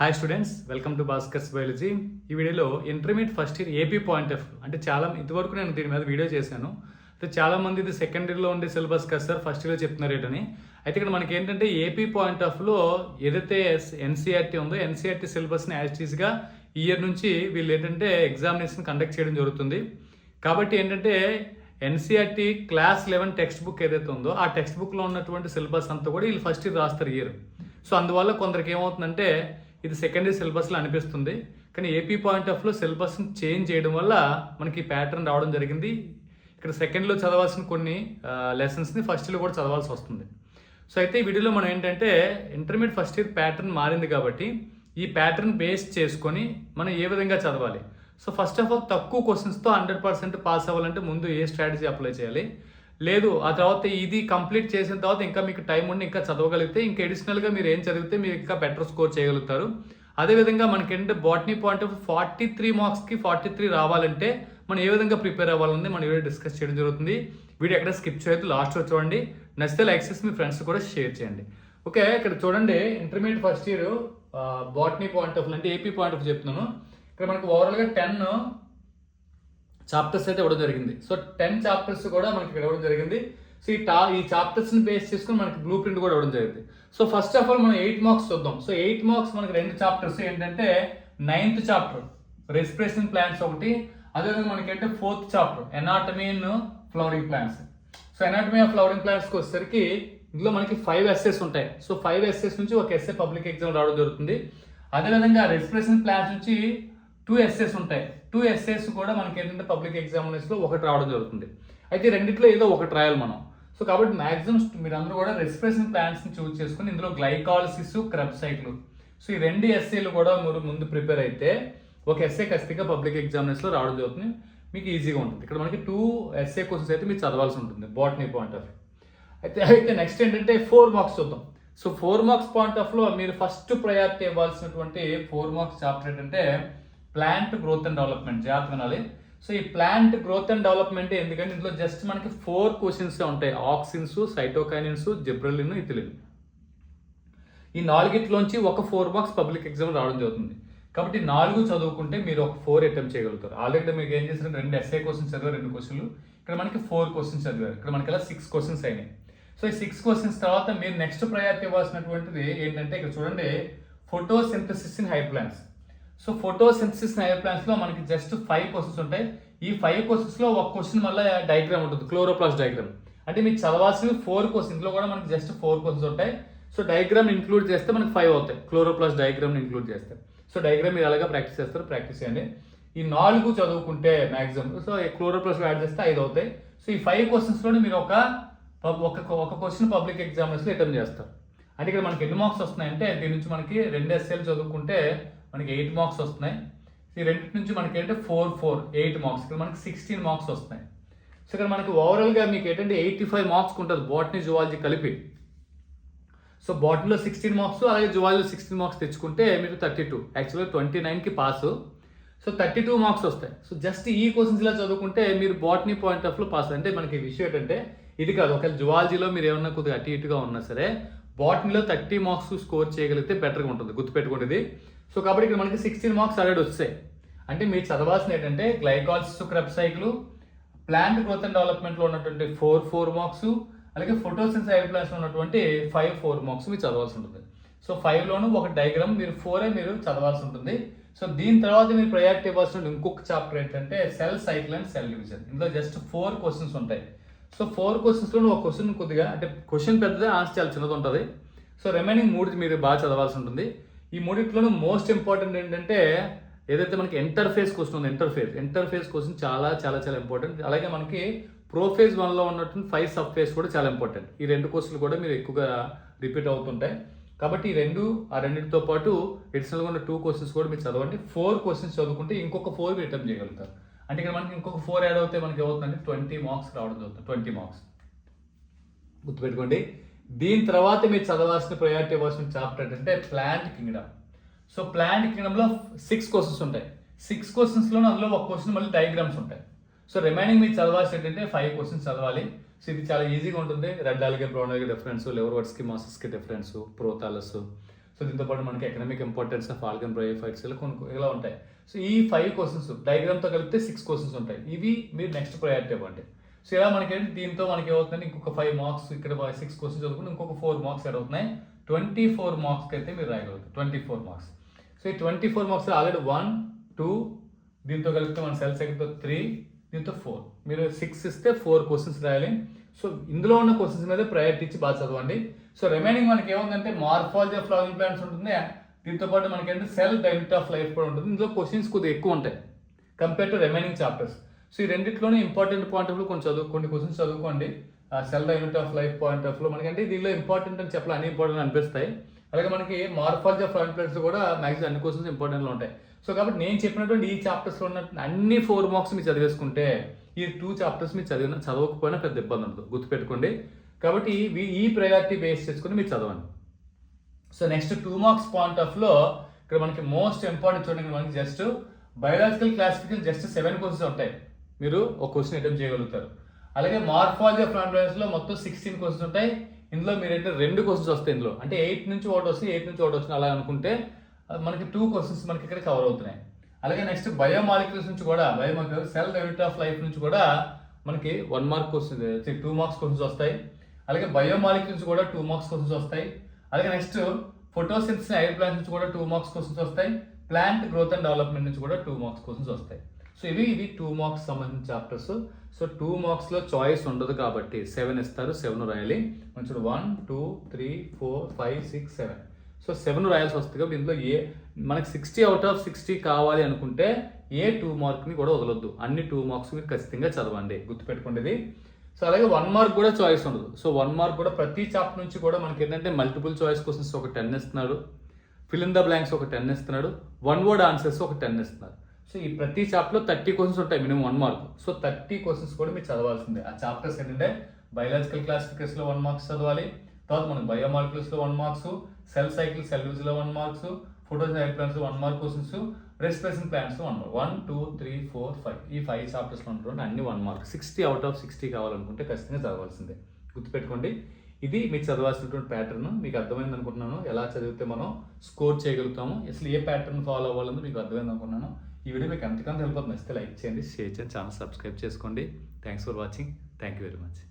Hi students welcome to Bhaskar's biology ఈ వీడియోలో intermediate first year AP point of అంటే చాలా ఇంతవరకు నేను దీని మీద వీడియో చేశాను. అయితే చాలా మంది ఇది సెకండ్ ఇయర్లో ఉండే సిలబస్ కదా సార్ ఫస్ట్ ఇయర్లో చెప్తున్నారు ఏంటని. అయితే ఇక్కడ మనకి ఏంటంటే ఏపీ పాయింట్ ఆఫ్లో ఏదైతే ఎన్సీఆర్టీ ఉందో ఎన్సీఆర్టీ సిలబస్ని యాజ్టీస్గా ఈ ఇయర్ నుంచి వీళ్ళు ఏంటంటే ఎగ్జామినేషన్ కండక్ట్ చేయడం జరుగుతుంది. కాబట్టి ఏంటంటే NCERT class eleven text book ఏదైతే ఉందో ఆ టెక్స్ట్ బుక్లో ఉన్నటువంటి సిలబస్ అంతా కూడా వీళ్ళు ఫస్ట్ ఇయర్ రాస్తారు ఇయర్ సో అందువల్ల కొందరికి ఏమవుతుందంటే ఇది సెకండ్ ఇయర్ సిలబస్లో అనిపిస్తుంది. కానీ ఏపీ పాయింట్ ఆఫ్లో సిలబస్ని చేంజ్ చేయడం వల్ల మనకి ప్యాటర్న్ రావడం జరిగింది. ఇక్కడ సెకండ్లో చదవాల్సిన కొన్ని లెసన్స్ని ఫస్ట్ ఇయర్లో కూడా చదవాల్సి వస్తుంది. సో అయితే ఈ వీడియోలో మనం ఏంటంటే ఇంటర్మీడియట్ ఫస్ట్ ఇయర్ ప్యాటర్న్ మారింది కాబట్టి ఈ ప్యాటర్న్ బేస్ చేసుకొని మనం ఏ విధంగా చదవాలి? సో ఫస్ట్ ఆఫ్ ఆల్ తక్కువ క్వశ్చన్స్తో హండ్రెడ్ పర్సెంట్ పాస్ అవ్వాలంటే ముందు ఏ స్ట్రాటజీ అప్లై చేయాలి? లేదు ఆ తర్వాత ఇది కంప్లీట్ చేసిన తర్వాత ఇంకా మీకు టైం ఉండి ఇంకా చదవగలిగితే ఇంకా అడిషనల్గా మీరు ఏం చదివితే మీరు ఇంకా బెటర్ స్కోర్ చేయగలుగుతారు. అదేవిధంగా మనకి ఏంటంటే botany point of forty three మార్క్స్కి ఫార్టీ త్రీ రావాలంటే మనం ఏ విధంగా ప్రిపేర్ అవ్వాలని మనం వీడియో డిస్కస్ చేయడం జరుగుతుంది. వీడియో ఎక్కడ స్కిప్ చేయొద్దు లాస్ట్ చూడండి. నచ్చితే లైక్ చేసి మీ ఫ్రెండ్స్ కూడా షేర్ చేయండి. ఓకే ఇక్కడ చూడండి intermediate first year botany point of అంటే ఏపీ పాయింట్ ఆఫ్ చెప్తున్నాను. ఇక్కడ మనకు ఓవరాల్గా టెన్ చాప్టర్స్ అయితే ఇవ్వడం జరిగింది. సో టెన్ చాప్టర్స్ కూడా మనకి ఇక్కడ ఇవ్వడం జరిగింది. సో ఈ టా ఈ చాప్టర్స్ని బేస్ చేసుకుని మనకి బ్లూ ప్రింట్ కూడా ఇవ్వడం జరిగింది. సో ఫస్ట్ ఆఫ్ ఆల్ మనం ఎయిట్ మార్క్స్ చూద్దాం. సో ఎయిట్ మార్క్స్ మనకి రెండు చాప్టర్స్ ఏంటంటే నైన్త్ చాప్టర్ రెస్పిరేషన్ ప్లాంట్స్ ఒకటి. అదేవిధంగా మనకి అంటే fourth chapter anatomy in flowering plants so anatomy of flowering ప్లాంట్స్కి వచ్చేసరికి ఇందులో మనకి ఫైవ్ ఎస్ఎస్ ఉంటాయి. సో ఫైవ్ ఎస్ఎస్ నుంచి ఒక ఎస్ఏ పబ్లిక్ ఎగ్జామ్ రావడం జరుగుతుంది. అదేవిధంగా రెస్పిరేషన్ ప్లాంట్స్ నుంచి టూ ఎస్ఎస్ ఉంటాయి. టూ ఎస్ఎస్ కూడా మనకి ఏంటంటే పబ్లిక్ ఎగ్జామినేషన్లో ఒకటి రావడం జరుగుతుంది. అయితే రెండిట్లో ఏదో ఒకటి రాయాలి మనం. సో కాబట్టి మ్యాక్సిమం మీరు అందరూ కూడా రెస్పిరేషన్ ప్లాంట్స్ని చూస్ చేసుకుని ఇందులో గ్లైకాలసిస్ క్రబ్ సైకిల్ సో ఈ రెండు ఎస్ఏలు కూడా మీరు ముందు ప్రిపేర్ అయితే ఒక ఎస్ఏ ఖచ్చితంగా పబ్లిక్ ఎగ్జామినేషన్లో రావడం జరుగుతుంది. మీకు ఈజీగా ఉంటుంది. ఇక్కడ మనకి టూ ఎస్ఏ క్వశ్చన్స్ అయితే మీరు చదవాల్సి ఉంటుంది బాటనీ పాయింట్ ఆఫ్ అయితే అయితే నెక్స్ట్ ఏంటంటే ఫోర్ మార్క్స్ చూద్దాం. సో ఫోర్ మార్క్స్ పాయింట్ ఆఫ్లో మీరు ఫస్ట్ ప్రయారిటీ ఇవ్వాల్సినటువంటి ఫోర్ మార్క్స్ చాప్టర్ ఏంటంటే ప్లాంట్ గ్రోత్ అండ్ డెవలప్మెంట్ జాగ్రత్త వినాలి. సో ఈ ప్లాంట్ గ్రోత్ అండ్ డెవలప్మెంట్ ఎందుకంటే ఇందులో జస్ట్ మనకి ఫోర్ క్వశ్చన్స్ ఉంటాయి. ఆక్సిన్స్ సైటోకైనిన్స్ జిబ్రలిన్ ఇథిలిన్ ఈ నాలుగిట్లోంచి ఒక ఫోర్ మార్క్స్ పబ్లిక్ ఎగ్జామ్ రావడం జరుగుతుంది. కాబట్టి నాలుగు చదువుకుంటే మీరు ఒక ఫోర్ అటెంప్ట్ చేయగలుగుతారు. ఆల్రెడీ మీకు ఏం చేసిన రెండు ఎస్ఏ క్వశ్చన్స్ చదివారు రెండు క్వశ్చన్లు ఇక్కడ మనకి ఫోర్ క్వశ్చన్స్ చదివారు. ఇక్కడ మనకి ఇలా సిక్స్ క్వశ్చన్స్ అయినాయి. సో ఈ సిక్స్ క్వశ్చన్స్ తర్వాత మీరు నెక్స్ట్ ప్రయారిటీ ఇవ్వాల్సినటువంటిది ఏంటంటే ఇక్కడ చూడండి. Photosynthesis in high plants so photo synthesis in మనకి జస్ట్ ఫైవ్ క్వశ్చన్స్ ఉంటాయి. ఈ ఫైవ్ క్వశ్చన్స్లో ఒక క్వశ్చన్ మళ్ళీ డయాగ్రామ్ ఉంటుంది క్లోరోప్లాస్ డయాగ్రామ్ అంటే మీకు చదవాల్సిన ఫోర్ క్వశ్చన్స్లో కూడా మనకి జస్ట్ ఫోర్ క్వశ్చన్స్ ఉంటాయి. సో డయాగ్రామ్ ఇంక్లూడ్ చేస్తే మనకి ఫైవ్ అవుతాయి. క్లోరోప్లాస్ డయాగ్రామ్ ఇంక్లూడ్ చేస్తే. సో డయాగ్రామ్ మీరు అలాగా ప్రాక్టీస్ చేస్తారు ప్రాక్టీస్ చేయండి. ఈ నాలుగు చదువుకుంటే మ్యాక్సిమం సో క్లోరోప్లాస్ యాడ్ చేస్తే ఐదు అవుతాయి. సో ఈ ఫైవ్ క్వశ్చన్స్లోనే మీరు ఒక పబ్- ఒక ఒక క్వశ్చన్ పబ్లిక్ ఎగ్జామ్స్లో అటెంప్ట్ చేస్తారు. అంటే ఇక్కడ మనకి ఎన్ని మార్క్స్ వస్తున్నాయంటే దీని నుంచి మనకి రెండు ఎస్ఏలు చదువుకుంటే మనకి ఎయిట్ మార్క్స్ వస్తున్నాయి. ఈ రెండింటి నుంచి మనకి ఏంటంటే ఫోర్ ఫోర్ ఎయిట్ మార్క్స్. ఇక్కడ మనకి సిక్స్టీన్ మార్క్స్ వస్తున్నాయి. సో ఇక్కడ మనకి ఓవరాల్గా మీకు ఏంటంటే ఎయిటీ ఫైవ్ మార్క్స్ ఉంటుంది బాటనీ జువాలజీ కలిపి. సో బాటనీలో సిక్స్టీన్ మార్క్స్ అలాగే జువాలజీలో సిక్స్టీన్ మార్క్స్ తెచ్చుకుంటే మీకు థర్టీ టూ. యాక్చువల్గా ట్వంటీ నైన్కి pass. So thirty two marks వస్తాయి. సో జస్ట్ ఈ క్వశ్చన్స్ ఇలా చదువుకుంటే మీరు బాటనీ పాయింట్ ఆఫ్లో పాస్. అంటే మనకి విషయం ఏంటంటే ఇది కాదు. ఒకవేళ జువాలజీలో మీరు ఏమన్నా కొద్దిగా అటు ఇటుగా ఉన్నా సరే బాటనీలో థర్టీ మార్క్స్ స్కోర్ చేయగలిగితే బెటర్గా ఉంటుంది. గుర్తుపెట్టుకుంటుంది సో కాబట్టి ఇక్కడ మనకి సిక్స్టీన్ మార్క్స్ ఆల్రెడీ వస్తాయి అంటే మీరు చదవాల్సిన ఏంటంటే glycolysis Krebs cycle plant growth and డెవలప్మెంట్లో ఉన్నటువంటి ఫోర్ ఫోర్ మార్క్స్ అలాగే ఫోటోసిన్స్ ఐప్లాన్స్లో ఉన్నటువంటి ఫైవ్ ఫోర్ మార్క్స్ మీరు చదవాల్సి ఉంటుంది. సో ఫైవ్లోను ఒక డయాగ్రామ్ మీరు ఫోరే మీరు చదవాల్సి ఉంటుంది. సో దీని తర్వాత మీరు ప్రయారిటీ ఇవ్వాల్సిన ఇంకొక చాప్టర్ ఏంటంటే cell cycle and cell division ఇందులో జస్ట్ ఫోర్ క్వశ్చన్స్ ఉంటాయి. సో ఫోర్ క్వశ్చన్స్లో ఒక క్వశ్చన్ కొద్దిగా అంటే క్వశ్చన్ పెద్దదే ఆన్సర్ చాలా చిన్నది ఉంటుంది. సో రిమైనింగ్ మూడు మీరు బాగా చదవాల్సి ఉంటుంది. ఈ మూడిట్లోనూ మోస్ట్ ఇంపార్టెంట్ ఏంటంటే ఏదైతే మనకి ఇంటర్ఫేస్ క్వశ్చన్ ఉంది ఇంటర్ఫేస్ ఇంటర్ఫేస్ క్వశ్చన్ చాలా చాలా చాలా ఇంపార్టెంట్ అలాగే మనకి ప్రోఫేజ్ వన్లో ఉన్నటువంటి ఫైవ్ సబ్ ఫేస్ కూడా చాలా ఇంపార్టెంట్ ఈ రెండు క్వశ్చన్లు కూడా మీరు ఎక్కువగా రిపీట్ అవుతుంటాయి. కాబట్టి ఈ రెండు ఆ రెండింటితో పాటు ఎడిషనల్గా ఉన్న టూ క్వశ్చన్స్ కూడా మీరు చదవండి. ఫోర్ క్వశ్చన్స్ చదువుకుంటే ఇంకొక ఫోర్ మీరు అటెంప్ట్ చేయగలుగుతారు. అంటే ఇక్కడ మనకి ఇంకొక ఫోర్ యాడ్ అవుతే మనకి ఏమవుతుందంటే ట్వంటీ మార్క్స్ రావడం జరుగుతుంది. ట్వంటీ మార్క్స్ గుర్తుపెట్టుకోండి. దీని తర్వాత మీరు చదవాల్సిన ప్రయారిటీ ఇవ్వాల్సిన చాప్టర్ ఏంటంటే ప్లాంట్ కింగ్డమ్ సో ప్లాంట్ కింగ్డమ్లో సిక్స్ క్వశ్చన్స్ ఉంటాయి. సిక్స్ క్వశ్చన్స్లో అందులో ఒక క్వశ్చన్ మళ్ళీ డయాగ్రామ్స్ ఉంటాయి. సో రిమైనింగ్ మీరు చదవాల్సి ఏంటంటే ఫైవ్ క్వశ్చన్స్ చదవాలి. సో ఇది చాలా ఈజీగా ఉంటుంది. Red algae brown algae difference lever వర్డ్స్కి మాసెస్కి డిఫరెన్స్ ప్రోతాలస్ సో దీంతో పాటు మనకి economic importance of algae bryophytes ఇలా కొన్ని ఇలా ఉంటాయి. సో ఈ ఫైవ్ క్వశ్చన్స్ డయాగ్రామ్తో కలిపితే సిక్స్ క్వశ్చన్స్ ఉంటాయి. ఇవి మీరు నెక్స్ట్ ప్రయారిటీ ఇవ్వండి. సో ఇలా మనకి ఏంటి దీంతో మనకి ఏమవుతుందంటే ఇంకొక ఫైవ్ మార్క్స్ ఇక్కడ సిక్స్ క్వశ్చన్స్ చదువుకుంటే ఇంకొక ఫోర్ మార్క్స్ యాడ్ అవుతున్నాయి. ట్వంటీ ఫోర్ మార్క్స్కి అయితే మీరు రాయగలుగుతారు. ట్వంటీ ఫోర్ మార్క్స్ సో ఈ twenty four marks already one two దీంతో కలిపితే మన సెల్ సెకండ్తో త్రీ దీంతో ఫోర్ మీరు సిక్స్ ఇస్తే ఫోర్ క్వశ్చన్స్ రాయాలి. సో ఇందులో ఉన్న క్వశ్చన్స్ మీద ప్రయారిటీ ఇచ్చి బాగా చదవండి. సో రిమైనింగ్ మనకి ఏముందంటే మార్ఫాలజీ ఆఫ్ ఫ్లవరింగ్ ప్లాంట్స్ ఉంటుంది. దీంతో పాటు మనకి ఏంటంటే సెల్ డైనట్ ఆఫ్ లైఫ్ కూడా ఉంటుంది. ఇందులో క్వశ్చన్స్ కొద్దిగా ఎక్కువ ఉంటాయి compare to remaining chapters so ఈ రెండింటిలోనే ఇంపార్టెంట్ పాయింట్ ఆఫ్ కొంచెం చదువు కొన్ని క్వశ్చన్స్ చదువుకోండి. Cell the unit of life point ఆఫ్లో మనకంటే దీనిలో ఇంపార్టెంట్ అని చెప్పాలి అన్ని ఇంపార్టెంట్ అనిపిస్తాయి. అలాగే మనకి మార్ఫాలజీ ఆఫ్ ఫ్లవరింగ్ ప్లాంట్స్ కూడా మ్యాక్సిమం అన్ని క్వశ్చన్స్ ఇంపార్టెంట్లో ఉంటాయి. సో కాబట్టి నేను చెప్పినటువంటి ఈ చాప్టర్స్లో ఉన్న అన్ని ఫోర్ మార్క్స్ మీరు చదివేసుకుంటే ఈ టూ చాప్టర్స్ మీరు చదివిన చదవకపోయినా పెద్ద ఇబ్బంది ఉండదు. గుర్తుపెట్టుకోండి. కాబట్టి ఈ ప్రయారిటీ బేస్ చేసుకుని మీరు చదవండి. So next two marks point ఆఫ్లో ఇక్కడ మనకి మోస్ట్ ఇంపార్టెంట్ చూడండి మనకి just biological classification just seven questions ఉంటాయి. మీరు ఒక క్వశ్చన్ అటెంప్ట్ చేయగలుగుతారు. అలాగే మార్ఫాలజీ ఆఫ్ ప్లాంట్లో మొత్తం సిక్స్టీన్ క్వశ్చన్స్ ఉంటాయి. ఇందులో మీరు ఏంటంటే రెండు క్వశ్చన్స్ వస్తాయి ఇందులో. అంటే ఎయిట్ నుంచి ఒకటి వస్తుంది ఎయిట్ నుంచి ఒకటి వస్తుంది అలా అనుకుంటే మనకి టూ క్వశ్చన్స్ మనకి ఇక్కడ కవర్ అవుతున్నాయి. అలాగే నెక్స్ట్ బయోమాలిక్యూల్స్ నుంచి కూడా biomolecule cell unit of life నుంచి కూడా మనకి one mark question two marks questions వస్తాయి. అలాగే బయోమాలిక్యూల్స్ కూడా టూ మార్క్స్ క్వశ్చన్స్ వస్తాయి. అలాగే నెక్స్ట్ ఫోటోసిన్స్ ఐర్ ప్లాంట్ నుంచి కూడా టూ మార్క్స్ క్వశ్చన్స్ వస్తాయి. ప్లాంట్ గ్రోత్ అండ్ డెవలప్మెంట్ నుంచి కూడా టూ మార్క్స్ క్వశ్చన్స్ వస్తాయి. సో ఇవి ఇవి టూ మార్క్స్ సంబంధించిన చాప్టర్స్ సో టూ మార్క్స్లో చాయిస్ ఉండదు కాబట్టి సెవెన్ ఇస్తారు సెవెన్ రాయాలి. మంచి one two three four five six seven so seven రాయాల్సి వస్తుంది కాబట్టి ఇందులో ఏ మనకి సిక్స్టీ అవుట్ ఆఫ్ సిక్స్టీ కావాలి అనుకుంటే ఏ టూ మార్క్ని కూడా వదలొద్దు. అన్ని టూ మార్క్స్ మీరు ఖచ్చితంగా చదవండి. గుర్తుపెట్టుకోండి ఇది. సో అలాగే వన్ మార్క్ కూడా చాయిస్ ఉండదు. సో వన్ మార్క్ కూడా ప్రతి చాప్టర్ నుంచి కూడా మనకి ఏంటంటే మల్టిపుల్ చాయిస్ క్వశ్చన్స్ ఒక టెన్ ఇస్తున్నాడు. ఫిల్ ఇన్ ద బ్లాంక్స్ ఒక టెన్ ఇస్తున్నాడు. వన్ వర్డ్ ఆన్సర్స్ ఒక టెన్ ఇస్తున్నారు. సో ఈ ప్రతి చాప్టర్లో థర్టీ క్వశ్చన్స్ ఉంటాయి minimum one mark so thirty questions కూడా మీరు చదవాల్సిందే. ఆ చాప్టర్స్ ఏంటంటే బయాలజికల్ క్లాసిఫికేషన్లో వన్ మార్క్స్ చదవాలి. తర్వాత మనకి బయోమాలిక్యూల్స్లో one marks cell cycle cell one marks photos higher plants one mark questions respiration plants one mark one two three four five ఈ five చాప్టర్స్లో ఉంటుంది అన్ని one mark sixty out of sixty కావాలనుకుంటే ఖచ్చితంగా చదవాల్సిందే. గుర్తుపెట్టుకోండి. ఇది మీకు చదవాల్సినటువంటి ప్యాటర్న్ మీకు అర్థమైంది అనుకుంటున్నాను. ఎలా చదివితే మనం స్కోర్ చేయగలుగుతాము? అసలు ఏ ప్యాటర్న్ ఫాలో అవ్వాలని మీకు అర్థమైంది అనుకున్నాను ఈ వీడియో మీకు ఎంతకంత హెల్ప్ అవుతుంది నచ్చితే లైక్ చేయండి. షేర్ చేయండి. ఛానల్ సబ్స్క్రైబ్ చేసుకోండి. Thanks for watching thank you very much